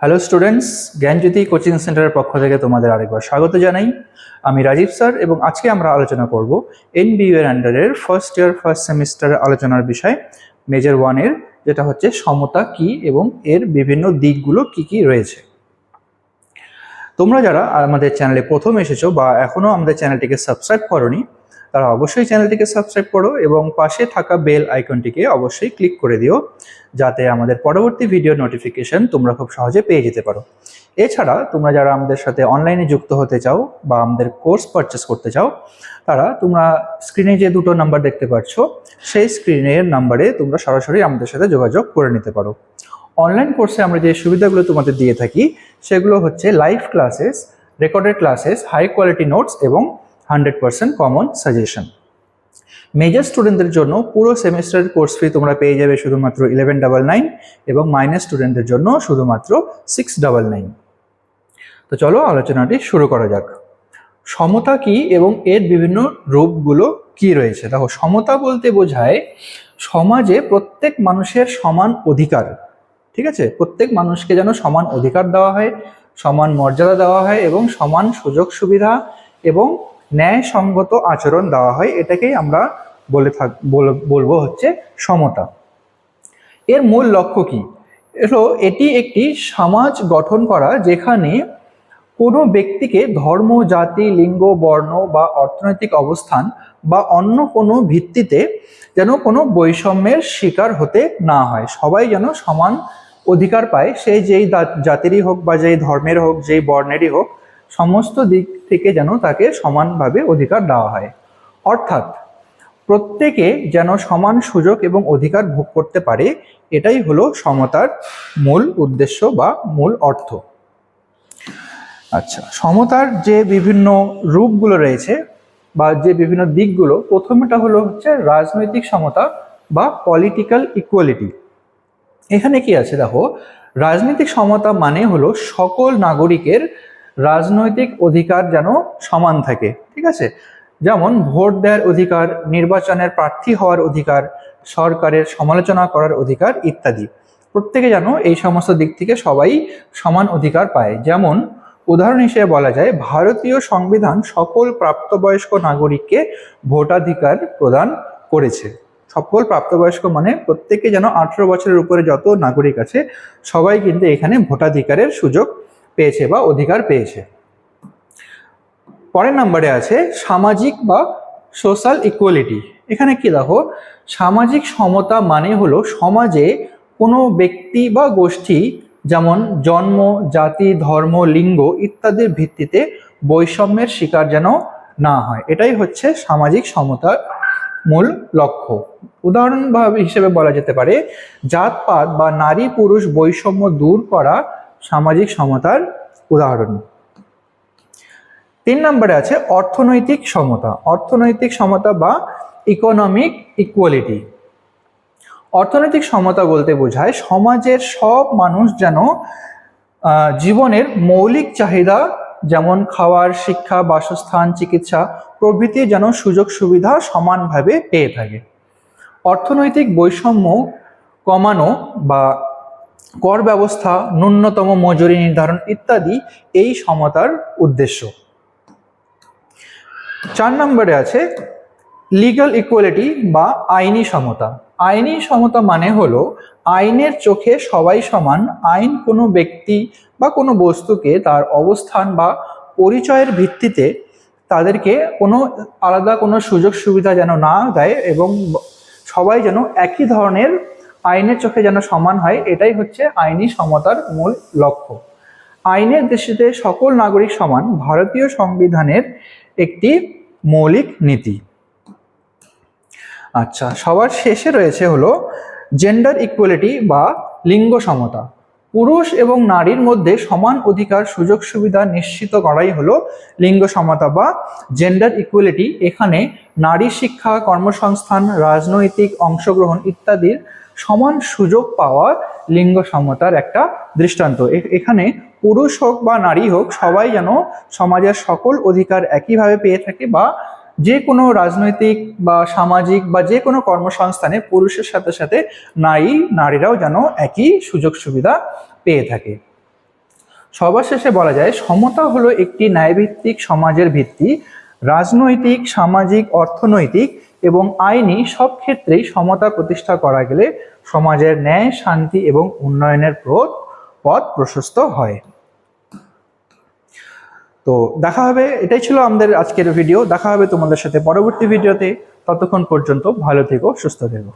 Hello students জ্ঞানজ্যোতি coaching সেন্টারের পক্ষ থেকে তোমাদের আরেকবার স্বাগত জানাই। আমি রাজীব স্যার এবং আজকে আমরা আলোচনা করব এনবিইউ এর আন্ডারের ফার্স্ট ইয়ার ফার্স্ট সেমিস্টারের আলোচনার বিষয় মেজর ওয়ানের যেটা হচ্ছে সমতা কি এবং এর বিভিন্ন দিকগুলো কি কি রয়েছে। তোমরা যারা আমাদের চ্যানেলে প্রথম এসেছ বা এখনও আমাদের চ্যানেলটিকে সাবস্ক্রাইব করনি তারা অবশ্যই চ্যানেলটিকে সাবস্ক্রাইব করো এবং পাশে থাকা বেল আইকনটিকে অবশ্যই ক্লিক করে দিও, যাতে আমাদের পরবর্তী ভিডিও নোটিফিকেশন তোমরা খুব সহজে পেয়ে যেতে পারো। এছাড়া তোমরা যারা আমাদের সাথে অনলাইনে যুক্ত হতে চাও বা আমাদের কোর্স পারচেস করতে চাও, তারা তোমরা স্ক্রিনে যে দুটো নাম্বার দেখতে পাচ্ছ, সেই স্ক্রিনের নাম্বারে তোমরা সরাসরি আমাদের সাথে যোগাযোগ করে নিতে পারো। অনলাইন কোর্সে আমরা যে সুবিধাগুলো তোমাদের দিয়ে থাকি, সেগুলো হচ্ছে live classes recorded classes high quality notes এবং hundred percent common suggestion. Major স্টুডেন্টদের জন্য পুরো সেমিস্টারের কোর্স ফি তোমরা পেয়ে যাবে শুধুমাত্র ইলেভেন ডাবল নাইন এবং মাইনাস স্টুডেন্টদের জন্য শুধুমাত্র সিক্স ডাবল নাইন তো চলো আলোচনাটি শুরু করা যাক। সমতা কি এবং এর বিভিন্ন রূপগুলো কি রয়েছে? দেখো, সমতা বলতে বোঝায় সমাজে প্রত্যেক মানুষের সমান অধিকার। ঠিক আছে? প্রত্যেক মানুষকে যেন সমান অধিকার দেওয়া হয়, সমান মর্যাদা দেওয়া হয় এবং সমান সুযোগ সুবিধা এবং ন্যায়সঙ্গত আচরণ দেওয়া হয়, এটাকেই আমরা বলে থাক, বল- বলব হচ্ছে সমতা। এর মূল লক্ষ্য কি? এলো এটি একটি সমাজ গঠন করা যেখানে কোনো ব্যক্তিকে ধর্ম, জাতি, লিঙ্গ, বর্ণ বা অর্থনৈতিক অবস্থান বা অন্য কোনো ভিত্তিতে যেন কোনো বৈষম্যের শিকার হতে না হয়। সবাই যেন সমান অধিকার পায় সেই যেই জাতিরই হোক বা যেই ধর্মের হোক, যেই বর্ণেরই হোক, সমস্ত দিক থেকে যেন তাকে সমানভাবে অধিকার দেওয়া হয়। অর্থাৎ, প্রত্যেকে যেন সমান সুযোগ এবং অধিকার ভোগ করতে পারে, এটাই হলো সমতার মূল উদ্দেশ্য বা মূল অর্থ। আচ্ছা সমতার যে বিভিন্ন রূপগুলো রয়েছে বা যে বিভিন্ন দিকগুলো, প্রথমটা হলো হচ্ছে রাজনৈতিক সমতা বা পলিটিক্যাল ইকুয়ালিটি এখানে কি আছে দেখো? রাজনৈতিক সমতা মানে হলো সকল নাগরিকের রাজনৈতিক অধিকার যেন সমান থাকে, ঠিক আছে? যেমন ভোট দেওয়ার অধিকার, নির্বাচনের প্রার্থী হওয়ার অধিকার, সরকারের সমালোচনা করার অধিকার ইত্যাদি। প্রত্যেকে যেন এই সমস্ত দিক থেকে সবাই সমান অধিকার পায়। যেমন উদাহরণ হিসেবে বলা যায়, ভারতীয় সংবিধান সকল প্রাপ্তবয়স্ক নাগরিককে ভোটাধিকার প্রদান করেছে। সকল প্রাপ্তবয়স্ক মানে প্রত্যেকে যেন আঠেরো বছরের উপরে যত নাগরিক আছে, সবাই কিন্তু এখানে ভোটাধিকারের সুযোগ পেয়েছে বা অধিকার পেয়েছে। পরের নাম্বারে আছে সামাজিক বা সোশ্যাল ইকুয়ালিটি। এখানে কি দেখো? সামাজিক সমতা মানে হলো সমাজে কোনো ব্যক্তি বা গোষ্ঠী, যেমন জন্ম, জাতি, ধর্ম, লিঙ্গ ইত্যাদির ভিত্তিতে বৈষম্যের শিকার যেন না হয়। এটাই হচ্ছে সামাজিক সমতার মূল লক্ষ্য। উদাহরণভাবে হিসেবে বলা যেতে পারে, জাতপাত বা নারী পুরুষ বৈষম্য দূর করা সামাজিক সমতার উদাহরণ। তিন নম্বরে আছে অর্থনৈতিক সমতা। অর্থনৈতিক সমতা বা ইকোনমিক ইকুয়ালিটি অর্থনৈতিক সমতা বলতে বোঝায় সমাজের সব মানুষ যেন জীবনের মৌলিক চাহিদা যেমন খাওয়ার, শিক্ষা, বাসস্থান, চিকিৎসা প্রভৃতি যেন সুযোগ সুবিধা সমানভাবে পেয়ে থাকে। অর্থনৈতিক বৈষম্য কমানো বা কর ব্যবস্থা, ন্যূনতম মজুরি নির্ধারণ ইত্যাদি এই সমতার উদ্দেশ্য। চার নম্বরে আছে লিগ্যাল ইকুয়ালিটি বা আইনি সমতা। আইনি সমতা মানে হলো আইনের চোখে সবাই সমান, আইন কোনো ব্যক্তি বা কোনো বস্তুকে তার অবস্থান বা পরিচয়ের ভিত্তিতে তাদেরকে কোনো আলাদা কোনো সুযোগ সুবিধা যেন না দেয় এবং সবাই যেন একই ধরনের আইনের চোখে যেন সমান হয়, এটাই হচ্ছে আইনি সমতার মূল লক্ষ্য। আইনের দেশেতে সকল নাগরিক সমান, ভারতীয় সংবিধানের একটি মৌলিক নীতি। আচ্ছা সবার শেষে রয়েছে হলো জেন্ডার ইকুয়ালিটি বা লিঙ্গ সমতা। পুরুষ এবং নারীর মধ্যে সমান অধিকার, সুযোগ সুবিধা নিশ্চিত করাই হলো লিঙ্গ সমতা বা জেন্ডার ইকুয়ালিটি এখানে নারী শিক্ষা, কর্মসংস্থান, রাজনৈতিক অংশগ্রহণ ইত্যাদির সমান সুযোগ পাওয়া লিঙ্গ সমতার একটা দৃষ্টান্ত। এখানে পুরুষ হোক বা নারী হোক, সবাই যেন সমাজের সকল অধিকার একইভাবে পেয়ে থাকে বা যে কোনো রাজনৈতিক বা সামাজিক বা যে কোনো কর্মসংস্থানে পুরুষের সাথে সাথে নারী, নারীরাও যেন একই সুযোগ সুবিধা পেয়ে থাকে। সবার শেষে বলা যায়, সমতা হলো একটি ন্যায়ভিত্তিক সমাজের ভিত্তি। রাজনৈতিক, সামাজিক, অর্থনৈতিক এবং আইনি সব ক্ষেত্রেই সমতা প্রতিষ্ঠা করা গেলে সমাজের ন্যায়, শান্তি এবং উন্নয়নের পথ পথ প্রশস্ত হয়। তো দেখা হবে, এটাই ছিল আমাদের আজকের ভিডিও দেখা হবে তোমাদের সাথে পরবর্তী ভিডিওতে ততক্ষণ পর্যন্ত ভালো থেকো, সুস্থ থেকো।